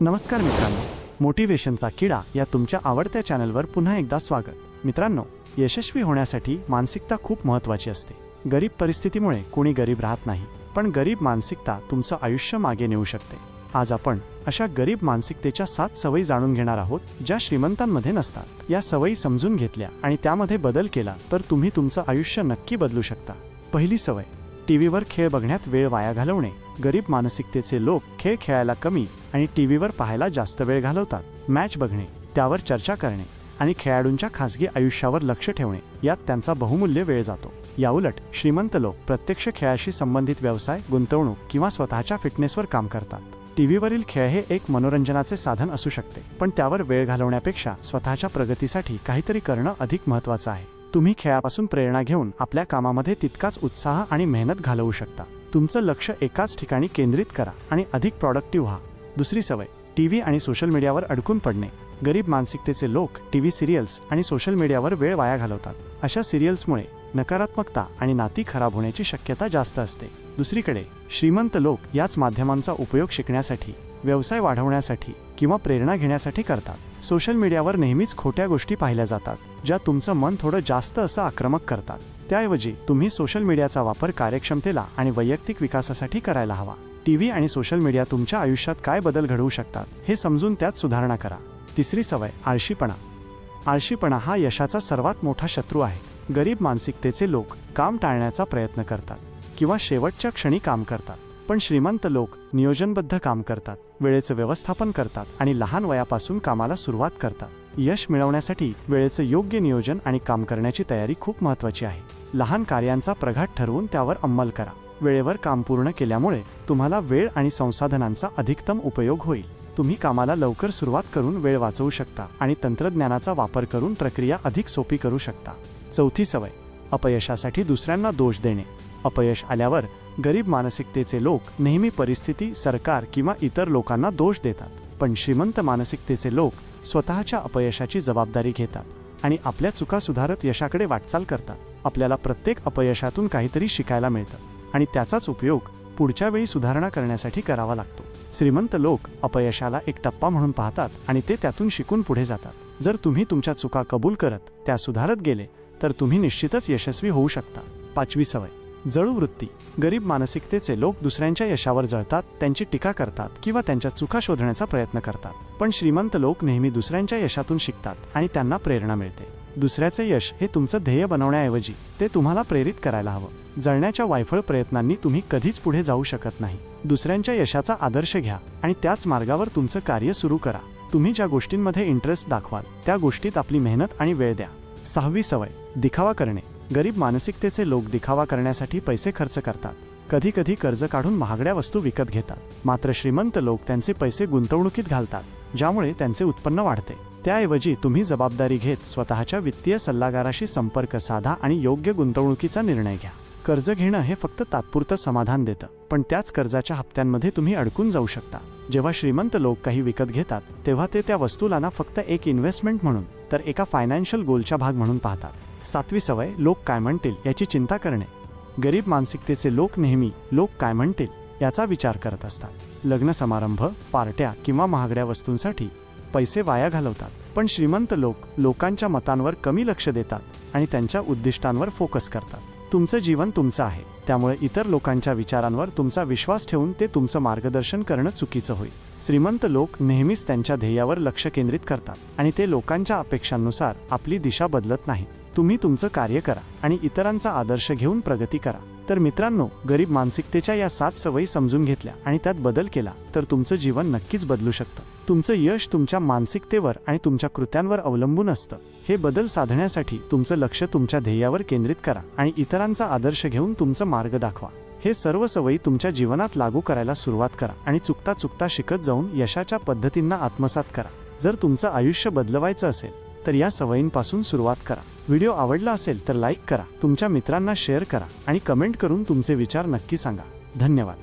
नमस्कार मित्रांनो. मोटिवेशनचा किडा या तुमच्या आवडत्या चॅनलवर पुन्हा एकदा स्वागत. मित्रांनो यशस्वी होण्यासाठी मानसिकता खूप महत्वाची असते. गरीब परिस्थितीमुळे कोणी गरीब राहत नाही पण गरीब मानसिकता तुमचं आयुष्य मागे नेऊ शकते. आज आपण अशा गरीब मानसिकतेच्या सात सवयी जाणून घेणार आहोत ज्या श्रीमंतांमध्ये नसतात. या सवयी समजून घेतल्या आणि त्यामध्ये बदल केला तर तुम्ही तुमचं आयुष्य नक्की बदलू शकता. पहिली सवय टीव्हीवर खेळ बघण्यात वेळ वाया घालवणे. गरीब मानसिकतेचे लोक खेळ खेळायला कमी आणि टीव्हीवर पाहायला जास्त वेळ घालवतात. मॅच बघणे त्यावर चर्चा करणे आणि खेळाडूंच्या खासगी आयुष्यावर लक्ष ठेवणे यात त्यांचा बहुमूल्य वेळ जातो. याउलट श्रीमंत लोक प्रत्यक्ष खेळाशी संबंधित व्यवसाय गुंतवणूक किंवा स्वतःच्या फिटनेसवर काम करतात. टीव्हीवरील खेळ हे एक मनोरंजनाचे साधन असू शकते पण त्यावर वेळ घालवण्यापेक्षा स्वतःच्या प्रगतीसाठी काहीतरी करणं अधिक महत्वाचं आहे. तुम्ही खेळापासून प्रेरणा घेऊन आपल्या कामामध्ये तितकाच उत्साह आणि मेहनत घालवू शकता. तुमचं लक्ष एकाच ठिकाणी केंद्रित करा आणि अधिक प्रॉडक्टिव्ह व्हा. दुसरी सवय टी व्ही आणि सोशल मीडियावर अडकून पडणे. गरीब मानसिकतेचे लोक टी व्ही सिरियल्स आणि सोशल मीडियावर वेळ वाया घालवतात. अशा सिरियल्समुळे नकारात्मकता आणि नाती खराब होण्याची शक्यता जास्त असते. दुसरीकडे श्रीमंत लोक याच माध्यमांचा उपयोग शिकण्यासाठी व्यवसाय वाढवण्यासाठी किंवा प्रेरणा घेण्यासाठी करतात. सोशल मीडियावर नेहमीच खोट्या गोष्टी पाहिल्या जातात ज्या तुमचं मन थोडं जास्त असं आक्रमक करतात. त्याऐवजी तुम्ही सोशल मीडियाचा वापर कार्यक्षमतेला आणि वैयक्तिक विकासासाठी करायला हवा. टीव्ही आणि सोशल मीडिया तुमच्या आयुष्यात काय बदल घडवू शकतात हे समजून त्यात सुधारणा करा. तिसरी सवय आळशीपणा. आळशीपणा हा यशाचा सर्वात मोठा शत्रू आहे. गरीब मानसिकतेचे लोक काम टाळण्याचा प्रयत्न करतात किंवा शेवटच्या क्षणी काम करतात. पण श्रीमंत लोक नियोजनबद्ध काम करतात वेळेचं व्यवस्थापन करतात आणि लहान वयापासून कामाला सुरुवात करतात. यश मिळवण्यासाठी वेळेचं योग्य नियोजन आणि काम करण्याची तयारी खूप महत्वाची आहे. लहान कार्यांचा प्रघात ठरवून त्यावर अंमल करा. वेळेवर काम पूर्ण केल्यामुळे तुम्हाला वेळ आणि संसाधनांचा अधिकतम उपयोग होईल. तुम्ही कामाला लवकर सुरुवात करून वेळ वाचवू शकता आणि तंत्रज्ञानाचा वापर करून प्रक्रिया अधिक सोपी करू शकता. चौथी सवय अपयशासाठी दुसऱ्यांना दोष देणे. अपयश आल्यावर गरीब मानसिकतेचे लोक नेहमी परिस्थिती सरकार किंवा इतर लोकांना दोष देतात. पण श्रीमंत मानसिकतेचे लोक स्वतःच्या अपयशाची जबाबदारी घेतात आणि आपल्या चुका सुधारत यशाकडे वाटचाल करतात. आपल्याला प्रत्येक अपयशातून काहीतरी शिकायला मिळतं आणि त्याचाच उपयोग पुढच्या वेळी सुधारणा करण्यासाठी करावा लागतो. श्रीमंत लोक अपयशाला एक टप्पा म्हणून पाहतात आणि ते त्यातून शिकून पुढे जातात. जर तुम्ही तुमच्या चुका कबूल करत त्या सुधारत गेले तर तुम्ही निश्चितच यशस्वी होऊ शकता. पाचवी सवय. जळू वृत्ती. गरीब मानसिकतेचे लोक दुसऱ्यांच्या यशावर जळतात त्यांची टीका करतात किंवा त्यांच्या चुका शोधण्याचा प्रयत्न करतात. पण श्रीमंत लोक नेहमी दुसऱ्यांच्या यशातून शिकतात आणि त्यांना प्रेरणा मिळते. दुसऱ्याचे यश हे तुमचं ध्येय बनवण्याऐवजी ते तुम्हाला प्रेरित करायला हवं. जळण्याच्या वायफळ प्रयत्नांनी तुम्ही कधीच पुढे जाऊ शकत नाही. दुसऱ्यांच्या यशाचा आदर्श घ्या आणि त्याच मार्गावर तुमचं कार्य सुरू करा. तुम्ही ज्या गोष्टींमध्ये इंटरेस्ट दाखवाल त्या गोष्टीत आपली मेहनत आणि वेळ द्या. सहावी सवय दिखावा करणे. गरीब मानसिकतेचे लोक दिखावा करण्यासाठी पैसे खर्च करतात. कधी कधी कर्ज काढून महागड्या वस्तू विकत घेतात. मात्र श्रीमंत लोक त्यांचे पैसे गुंतवणुकीत घालतात ज्यामुळे त्यांचे उत्पन्न वाढते. त्याऐवजी तुम्ही जबाबदारी घेत स्वतःच्या वित्तीय सल्लागाराशी संपर्क साधा आणि योग्य गुंतवणुकीचा निर्णय घ्या. कर्ज घेणं हे फक्त तात्पुरतं समाधान देतं पण त्याच कर्जाच्या हप्त्यांमध्ये तुम्ही अडकून जाऊ शकता. जेव्हा श्रीमंत लोक काही विकत घेतात तेव्हा ते त्या वस्तूला ना फक्त एक इन्व्हेस्टमेंट म्हणून तर एका फायनान्शियल गोलचा भाग म्हणून पाहतात. सातवी सवय लोक काय म्हणतील याची चिंता करणे. गरीब मानसिकतेचे लोक नेहमी लोक काय म्हणतील याचा विचार करत असतात. लग्न समारंभ पार्ट्या किंवा महागड्या वस्तूंसाठी पैसे वाया घालवतात. पण श्रीमंत लोक लोकांच्या मतांवर कमी लक्ष देतात आणि त्यांच्या उद्दिष्टांवर फोकस करतात. तुमचं जीवन तुमचं आहे. त्यामुळे इतर लोकांच्या विचारांवर तुमचा विश्वास ठेवून ते तुमचं मार्गदर्शन करणं चुकीचं होईल. श्रीमंत लोक नेहमीच त्यांच्या ध्येयावर लक्ष केंद्रित करतात आणि ते लोकांच्या अपेक्षांनुसार आपली दिशा बदलत नाहीत. तुम्ही तुमचं कार्य करा आणि इतरांचा आदर्श घेऊन प्रगती करा. तर मित्रांनो गरीब मानसिकतेच्या या सात सवयी समजून घेतल्या आणि त्यात बदल केला तर तुमचं जीवन नक्कीच बदलू शकतं. तुमचं यश तुमच्या मानसिकतेवर आणि तुमच्या कृत्यांवर अवलंबून असतं. हे बदल साधण्यासाठी तुमचं लक्ष तुमच्या ध्येयावर केंद्रित करा आणि इतरांचा आदर्श घेऊन तुमचं मार्ग दाखवा. हे सर्व सवयी तुमच्या जीवनात लागू करायला सुरुवात करा आणि चुकता चुकता शिकत जाऊन यशाच्या पद्धतींना आत्मसात करा. जर तुमचं आयुष्य बदलवायचं असेल तर या सवयींपासून सुरुवात करा. व्हिडिओ आवडला असेल तर लाईक करा. तुमच्या मित्रांना शेअर करा आणि कमेंट करून तुमचे विचार नक्की सांगा. धन्यवाद.